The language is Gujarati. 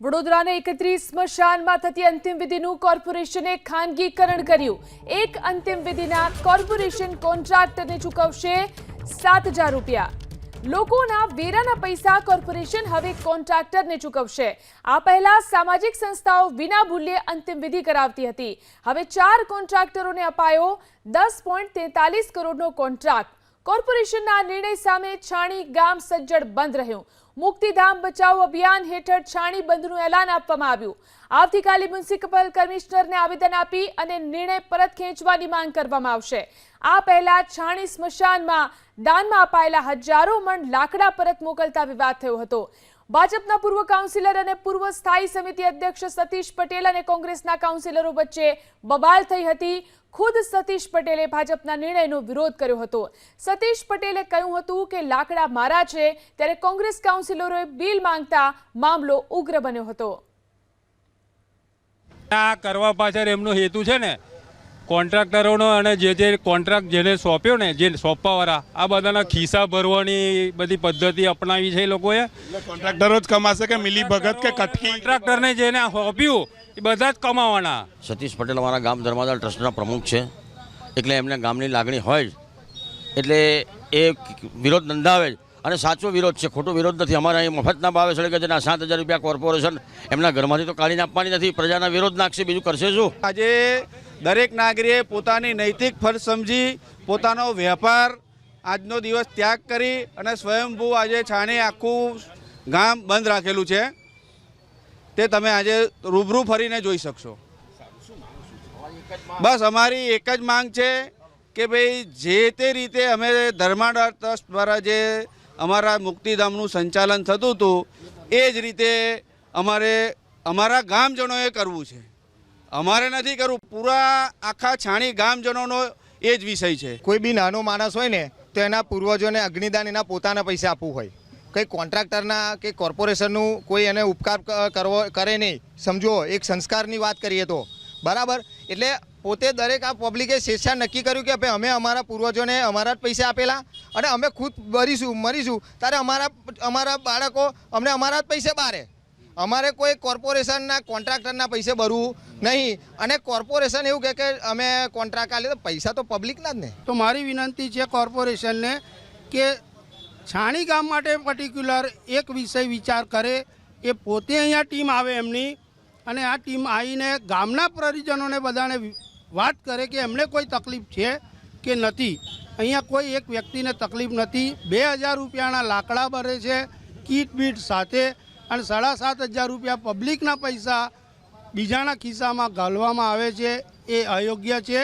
વડોદરાને એકત્રીસ સ્મશાનમાં થતી અંતિમ વિધિનું કોર્પોરેશને ખાનગીકરણ કર્યું. એક અંતિમ વિધિના કોર્પોરેશન કોન્ટ્રાક્ટરને ચૂકવશે સાત હજાર રૂપિયા. લોકોના વેરાના પૈસા કોર્પોરેશન હવે કોન્ટ્રાક્ટરને ચૂકવશે. આ પહેલા સામાજિક સંસ્થાઓ વિના મૂલ્યે અંતિમ વિધિ કરાવતી હતી. હવે ચાર કોન્ટ્રાક્ટરોને અપાયો દસ કરોડનો કોન્ટ્રાક્ટ. કોર્પોરેશનના નિર્ણય સામે છાણી ગામ સજ્જડ બંધ રહ્યું. મુક્તિધામ બચાવો અભિયાન હેઠળ છાણી બંધનું એલાન આપવામાં આવ્યું. આવતીકાલે મ્યુનિસિપલ કમિશનરને આવેદન આપી અને નિર્ણય પરત ખેંચવાની માંગ કરવામાં આવશે. આ પહેલા છાણી સ્મશાનમાં દાનમાં અપાયેલા હજારો મણ લાકડા પરત મોકલતા વિવાદ થયો હતો. ભાજપના પૂર્વ કાઉન્સિલર અને પૂર્વ સ્થાયી સમિતિ અધ્યક્ષ સતીશ પટેલ અને કોંગ્રેસના કાઉન્સિલરો વચ્ચે બબાલ થઈ હતી. ખુદ સતીશ પટેલે ભાજપના નિર્ણયનો વિરોધ કર્યો હતો. સતીશ પટેલે કહ્યું હતું કે લાકડા મારા છે, ત્યારે કોંગ્રેસ કાઉન્સિલરોએ બિલ માંગતા મામલો ઉગ્ર બન્યો હતો. કરવા પાછળ એમનો હેતુ છે ને કોન્ટ્રાક્ટરોનો અને જે જે કોન્ટ્રાક્ટ જેને સોંપ્યો ને જે સોંપવાવાળા આ બધાના ખિસ્સા ભરવાની બધી પદ્ધતિ અપનાવી છે એ લોકોએ. કોન્ટ્રાક્ટરો જ કમાશે કે મિલી ભગત કે કટકી કોન્ટ્રાક્ટરને જેને સોંપ્યું એ બધા જ કમાવાના. સતીશ પટેલ અમારા ગામ ધર્માદાર ટ્રસ્ટના પ્રમુખ છે. એટલે એમને ગામની લાગણી હોય જ. એટલે એ વિરોધ નોંધાવે જ. અને સાચો વિરોધ છે ખોટો વિરોધ નથી. અમારે અહીં મફતના ભાવે છે કે જેના સાત હજાર રૂપિયા કોર્પોરેશન એમના ઘરમાંથી તો કાઢીને આપવાની નથી. પ્રજાના વિરોધ નાખશે બીજું કરશે શું? આજે દરેક નાગરીએ પોતાની નૈતિક ફરજ સમજી પોતાનો વેપાર આજનો દિવસ ત્યાગ કરી અને સ્વયંભૂ આજે છાણે આખું ગામ બંધ રાખેલું છે. તે તમે આજે રૂબરૂ ફરીને જોઈ શકશો. બસ અમારી એક જ માંગ છે કે ભાઈ જે તે રીતે અમે ધર્માડા ટ્રસ્ટ દ્વારા જે અમારા મુક્તિધામનું સંચાલન થતું હતું, એ જ રીતે અમારે, અમારા ગામજનોએ કરવું છે. અમારે નથી કરવું. પૂરા આખા છાણી ગામજનોનો એ જ વિષય છે. કોઈ બી નાનો માણસ હોય ને, તો એના પૂર્વજોને અગ્નિદાન એના પોતાના પૈસા આપવું હોય. કંઈ કોન્ટ્રાક્ટરના કે કોર્પોરેશનનું કોઈ એને ઉપકાર કરવો, કરે નહીં. સમજો, એક સંસ્કારની વાત કરીએ તો. બરાબર? એટલે પોતે દરેક આ પબ્લિકે શેષા નક્કી કર્યું કે ભાઈ, અમે અમારા પૂર્વજોને અમારા જ પૈસા આપેલા અને અમે ખુદ મરીશું મરીશું. ત્યારે અમારા અમારા બાળકો અમને અમારા જ પૈસે બારે. અમારે કોઈ કોર્પોરેશનના કોન્ટ્રાક્ટરના પૈસે ભરવું નહીં. અને કોર્પોરેશન એવું કહે કે અમે કોન્ટ્રાક્ટ આ તો પૈસા તો પબ્લિકના જ ને. તો મારી વિનંતી છે કોર્પોરેશનને કે છાણી ગામ માટે પર્ટિક્યુલર એક વિષય વિચાર કરે. એ પોતે અહીંયા ટીમ આવે એમની અને આ ટીમ આવીને ગામના પરિજનોને બધાને વાત કરે કે એમને કોઈ તકલીફ છે કે નથી. અહીંયા કોઈ એક વ્યક્તિને તકલીફ નથી. બે હજાર રૂપિયાના લાકડા ભરે છે, કીટ બીટ સાથે અને સાડા સાત હજાર રૂપિયા પબ્લિકના પૈસા બીજાના ખિસ્સામાં ઘાલવામાં આવે છે, એ અયોગ્ય છે.